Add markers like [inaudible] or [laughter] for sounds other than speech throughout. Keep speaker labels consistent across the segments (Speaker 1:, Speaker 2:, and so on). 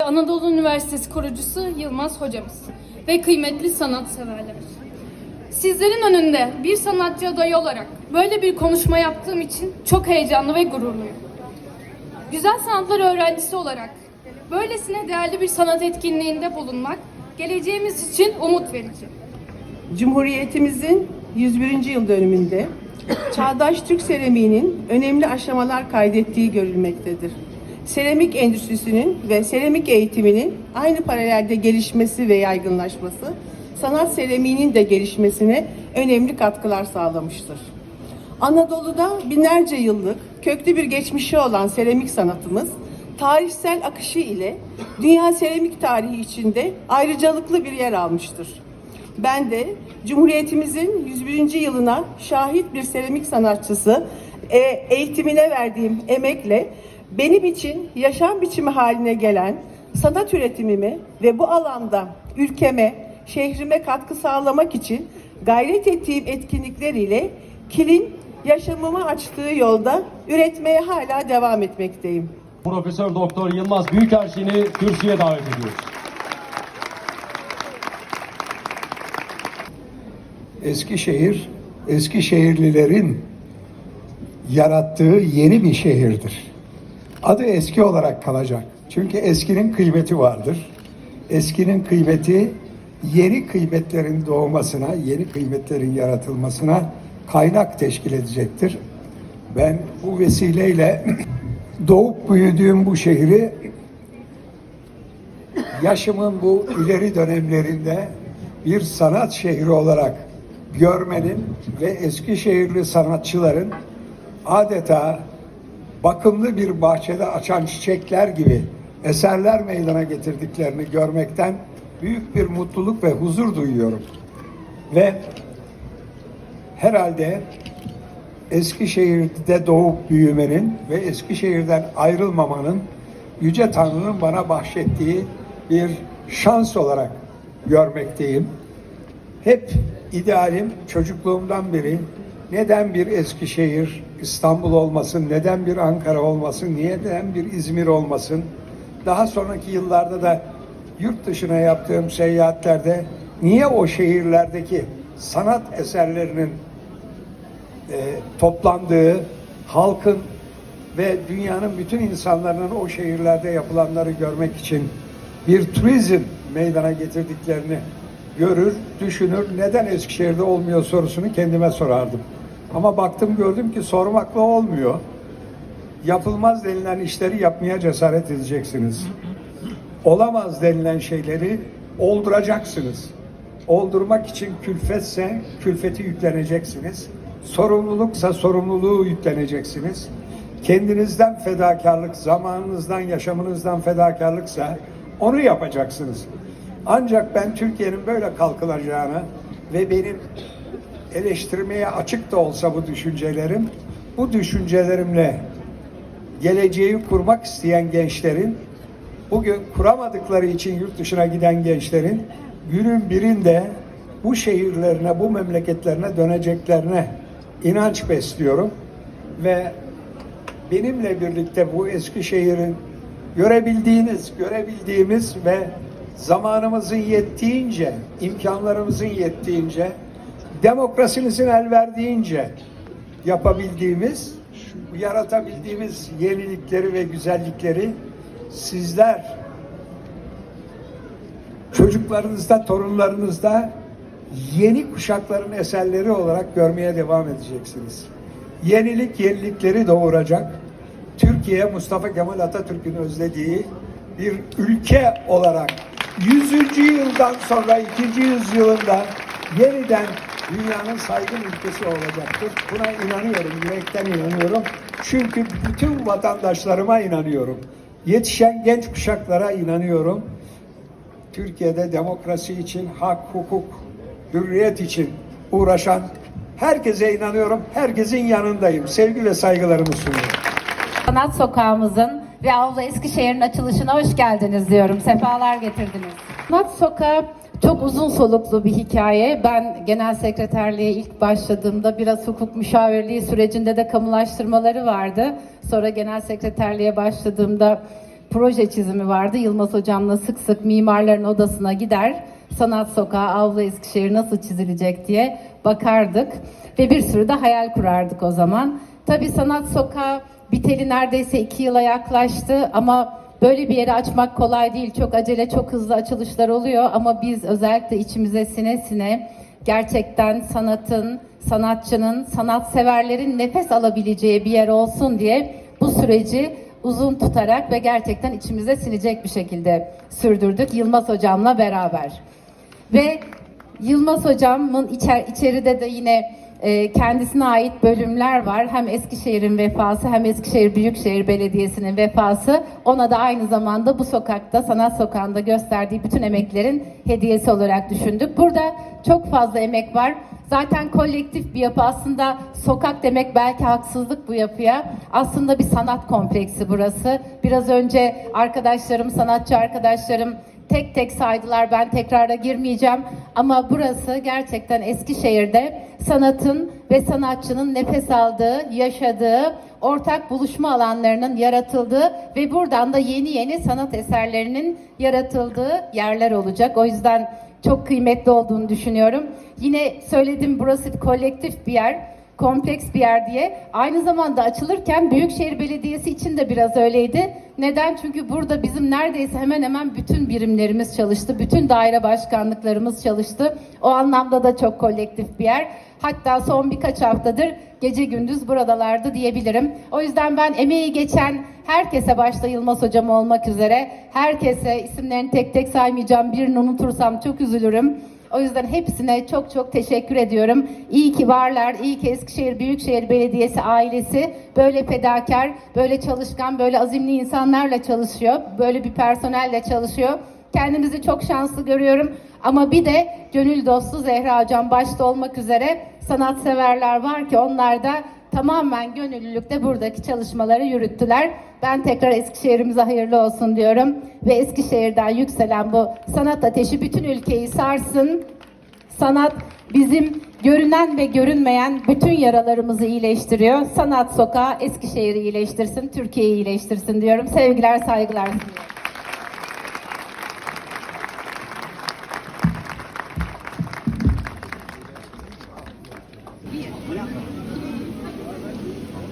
Speaker 1: Anadolu Üniversitesi kurucusu Yılmaz hocamız ve kıymetli sanatseverler. Sizlerin önünde bir sanatçı adayı olarak böyle bir konuşma yaptığım için çok heyecanlı ve gururluyum. Güzel sanatlar öğrencisi olarak böylesine değerli bir sanat etkinliğinde bulunmak geleceğimiz için umut verici.
Speaker 2: Cumhuriyetimizin 101. yıl dönümünde çağdaş Türk seramiğinin önemli aşamalar kaydettiği görülmektedir. Seramik endüstrisinin ve seramik eğitiminin aynı paralelde gelişmesi ve yaygınlaşması, sanat seramiğinin de gelişmesine önemli katkılar sağlamıştır. Anadolu'da binlerce yıllık köklü bir geçmişi olan seramik sanatımız, tarihsel akışı ile dünya seramik tarihi içinde ayrıcalıklı bir yer almıştır. Ben de Cumhuriyetimizin 101. yılına şahit bir seramik sanatçısı e, eğitimine verdiğim emekle benim için yaşam biçimi haline gelen sanat üretimimi ve bu alanda ülkeme, şehrime katkı sağlamak için gayret ettiğim etkinlikler ile kilin yaşamımı açtığı yolda üretmeye hala devam etmekteyim.
Speaker 3: Profesör Doktor Yılmaz Büyükerşin'i kürsüye davet ediyoruz.
Speaker 4: Eskişehir, Eskişehirlilerin yarattığı yeni bir şehirdir. Adı eski olarak kalacak. Çünkü eskinin kıymeti vardır. Eskinin kıymeti yeni kıymetlerin doğmasına, yeni kıymetlerin yaratılmasına kaynak teşkil edecektir. Ben bu vesileyle [clears throat] doğup büyüdüğüm bu şehri yaşımın bu ileri dönemlerinde bir sanat şehri olarak görmenin ve Eskişehirli sanatçıların adeta bakımlı bir bahçede açan çiçekler gibi eserler meydana getirdiklerini görmekten büyük bir mutluluk ve huzur duyuyorum. Ve herhalde Eskişehir'de doğup büyümenin ve Eskişehir'den ayrılmamanın Yüce Tanrı'nın bana bahşettiği bir şans olarak görmekteyim. Hep idealim çocukluğumdan beri neden bir Eskişehir, İstanbul olmasın, neden bir Ankara olmasın, neden bir İzmir olmasın. Daha sonraki yıllarda da yurt dışına yaptığım seyahatlerde niye o şehirlerdeki sanat eserlerinin e, toplandığı halkın ve dünyanın bütün insanların o şehirlerde yapılanları görmek için bir turizm meydana getirdiklerini görür, düşünür. Neden Eskişehir'de olmuyor sorusunu kendime sorardım. Ama baktım gördüm ki sormakla olmuyor. Yapılmaz denilen işleri yapmaya cesaret edeceksiniz. Olamaz denilen şeyleri olduracaksınız. Oldurmak için külfetse külfeti yükleneceksiniz. Sorumluluksa sorumluluğu yükleneceksiniz. Kendinizden fedakarlık, zamanınızdan, yaşamınızdan fedakarlıksa onu yapacaksınız. Ancak ben Türkiye'nin böyle kalkılacağını ve benim eleştirmeye açık da olsa bu düşüncelerim, bu düşüncelerimle geleceği kurmak isteyen gençlerin, bugün kuramadıkları için yurt dışına giden gençlerin günün birinde bu şehirlerine, bu memleketlerine döneceklerine inanç besliyorum ve benimle birlikte bu Eskişehir'in görebildiğiniz, görebildiğimiz ve zamanımızın yettiğince, imkanlarımızın yettiğince, demokrasimizin el verdiğince yapabildiğimiz, yaratabildiğimiz yenilikleri ve güzellikleri sizler çocuklarınızda, torunlarınızda yeni kuşakların eserleri olarak görmeye devam edeceksiniz. Yenilik yenilikleri doğuracak. Türkiye Mustafa Kemal Atatürk'ün özlediği bir ülke olarak 100. yıldan sonra 2. yüzyılında yeniden dünyanın saygın ülkesi olacaktır. Buna inanıyorum, yürekten inanıyorum. Çünkü bütün vatandaşlarıma inanıyorum. Yetişen genç kuşaklara inanıyorum. Türkiye'de demokrasi için, hak, hukuk, hürriyet için uğraşan herkese inanıyorum. Herkesin yanındayım. Sevgi ve saygılarımı sunuyorum.
Speaker 5: Sanat Sokağımızın ve Avlu Eskişehir'in açılışına hoş geldiniz diyorum. Sefalar getirdiniz. Sanat Sokağı çok uzun soluklu bir hikaye. Ben genel sekreterliğe ilk başladığımda biraz hukuk müşavirliği sürecinde de kamulaştırmaları vardı. Sonra genel sekreterliğe başladığımda proje çizimi vardı. Yılmaz hocamla sık sık mimarların odasına gider. Sanat Sokağı, Avlu Eskişehir nasıl çizilecek diye bakardık. Ve bir sürü de hayal kurardık o zaman. Tabii Sanat Sokağı biteli neredeyse iki yıla yaklaştı ama böyle bir yeri açmak kolay değil. Çok acele, çok hızlı açılışlar oluyor ama biz özellikle içimize sine sine gerçekten sanatın, sanatçının, sanatseverlerin nefes alabileceği bir yer olsun diye bu süreci uzun tutarak ve gerçekten içimize sinecek bir şekilde sürdürdük Yılmaz hocamla beraber. Ve Yılmaz hocamın içer, içeride de yine e, kendisine ait bölümler var. Hem Eskişehir'in vefası hem Eskişehir Büyükşehir Belediyesi'nin vefası. Ona da aynı zamanda bu sokakta, sanat sokağında gösterdiği bütün emeklerin hediyesi olarak düşündük. Burada çok fazla emek var. Zaten kolektif bir yapı aslında sokak demek belki haksızlık bu yapıya. Aslında bir sanat kompleksi burası. Biraz önce arkadaşlarım, sanatçı arkadaşlarım tek tek saydılar. Ben tekrara girmeyeceğim. Ama burası gerçekten Eskişehir'de sanatın ve sanatçının nefes aldığı, yaşadığı, ortak buluşma alanlarının yaratıldığı ve buradan da yeni yeni sanat eserlerinin yaratıldığı yerler olacak. O yüzden çok kıymetli olduğunu düşünüyorum. Yine söyledim burası kolektif bir yer kompleks bir yer diye. Aynı zamanda açılırken Büyükşehir Belediyesi için de biraz öyleydi. Neden? Çünkü burada bizim neredeyse hemen hemen bütün birimlerimiz çalıştı. Bütün daire başkanlıklarımız çalıştı. O anlamda da çok kolektif bir yer. Hatta son birkaç haftadır gece gündüz buradalardı diyebilirim. O yüzden ben emeği geçen herkese başta Yılmaz hocam olmak üzere herkese isimlerini tek tek saymayacağım. Birini unutursam çok üzülürüm. O yüzden hepsine çok çok teşekkür ediyorum. İyi ki varlar, iyi ki Eskişehir Büyükşehir Belediyesi ailesi böyle fedakar, böyle çalışkan, böyle azimli insanlarla çalışıyor. Böyle bir personelle çalışıyor. Kendimizi çok şanslı görüyorum. Ama bir de gönül dostu Zehra Hocam başta olmak üzere sanatseverler var ki onlar da tamamen gönüllülükte buradaki çalışmaları yürüttüler. Ben tekrar Eskişehir'imize hayırlı olsun diyorum ve Eskişehir'den yükselen bu sanat ateşi bütün ülkeyi sarsın. Sanat bizim görünen ve görünmeyen bütün yaralarımızı iyileştiriyor. Sanat sokağı Eskişehir'i iyileştirsin, Türkiye'yi iyileştirsin diyorum. Sevgiler, saygılar sunuyorum.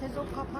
Speaker 6: sezon kapandı.